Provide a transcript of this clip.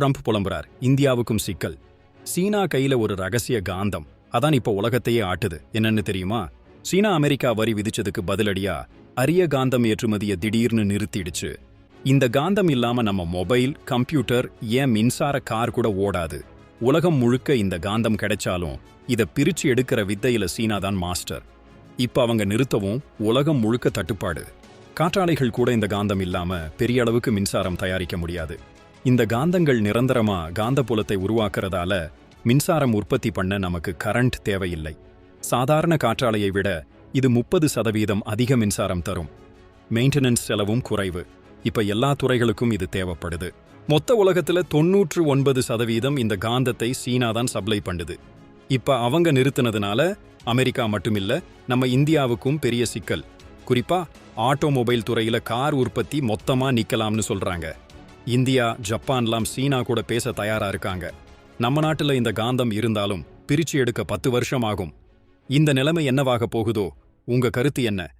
Trump புலம்புறார். இந்தியாவுக்கும் சிக்கல். சீனா கையில ஒரு ரகசிய காந்தம். அதான் இப்போ உலகத்தையே ஆட்டுது. என்னன்னு தெரியுமா? சீனா அமெரிக்கா வரி விதிச்சதுக்கு பதிலடியா அரிய காந்தம் ஏற்றுமதியை திடீர்னு நிறுத்திடுச்சு. இந்த காந்தம் இல்லாம நம்ம மொபைல் கம்ப்யூட்டர் ஏன் மின்சார கார் கூட ஓடாது? உலகம் முழுக்க இந்த காந்தம் கிடைச்சாலும் இத பிரிச்சு எடுக்கிற வித்தையில சீனா தான் மாஸ்டர். இப்ப அவங்க நிறுத்தவும் உலகம் முழுக்க தட்டுப்பாடு. காற்றாலைகள் கூட இந்த காந்தம் இல்லாம பெரிய அளவுக்கு மின்சாரம் தயாரிக்க முடியாது. இந்த காந்தங்கள் நிரந்தரமா காந்தப்புலத்தை உருவாக்குறதால மின்சாரம் உற்பத்தி பண்ண நமக்கு கரண்ட் தேவையில்லை. சாதாரண காற்றாலையை விட இது முப்பது சதவீதம் அதிக மின்சாரம் தரும். மெயின்டெனன்ஸ் செலவும் குறைவு. இப்ப எல்லா துறைகளுக்கும் இது தேவைப்படுது. மொத்த உலகத்துல தொன்னூற்று ஒன்பது சதவீதம் இந்த காந்தத்தை சீனா தான் சப்ளை பண்ணுது. இப்ப அவங்க நிறுத்தினதுனால அமெரிக்கா மட்டுமில்ல நம்ம இந்தியாவுக்கும் பெரிய சிக்கல். குறிப்பா ஆட்டோமொபைல் துறையில கார் உற்பத்தி மொத்தமா நிக்கலாம்னு சொல்றாங்க. இந்தியா ஜப்பான்லாம் சீனா கூட பேச தயாரா இருக்காங்க. நம்ம நாட்டுல இந்த காந்தம் இருந்தாலும் பிரிச்சு எடுக்க பத்து வருஷம் ஆகும். இந்த நிலைமை என்னவாக போகுதோ? உங்க கருத்து என்ன?